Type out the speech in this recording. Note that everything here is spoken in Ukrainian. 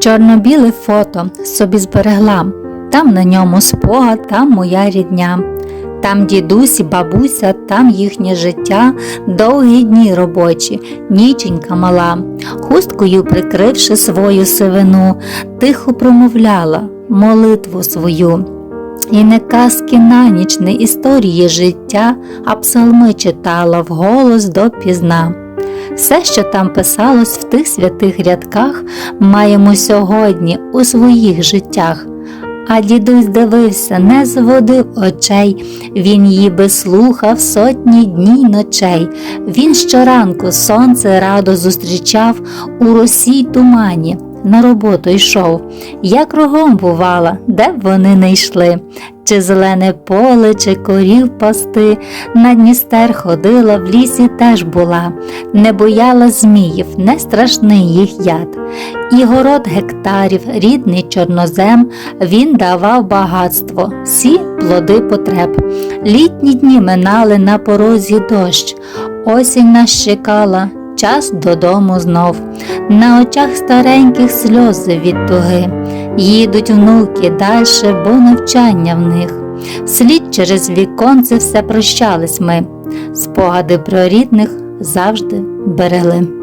Чорно-біле фото собі зберегла, там на ньому спогад, там моя рідня. Там дідусь бабуся, там їхнє життя, довгі дні робочі, ніченька мала, хусткою прикривши свою сивину, тихо промовляла молитву свою. І не казки на ніч, не історії життя, а псалми читала вголос допізна. Все, що там писалось в тих святих рядках, маємо сьогодні у своїх життях. А дідусь дивився, не зводив очей, він її слухав сотні днів й ночей. Він щоранку сонце радо зустрічав у росі й тумані. На роботу йшов, я кругом бувала, де б вони не йшли, чи зелене поле, чи корів пасти, на Дністер ходила, в лісі теж була, не бояла зміїв, не страшний їх яд. І город гектарів, рідний чорнозем, він давав багатство, всі плоди потреб. Літні дні минали на порозі дощ, осінь нас чекала, час додому знов. На очах стареньких сльози від туги. Їдуть внуки дальше, бо навчання в них. Вслід через віконце все прощались ми, спогади про рідних завжди берегли.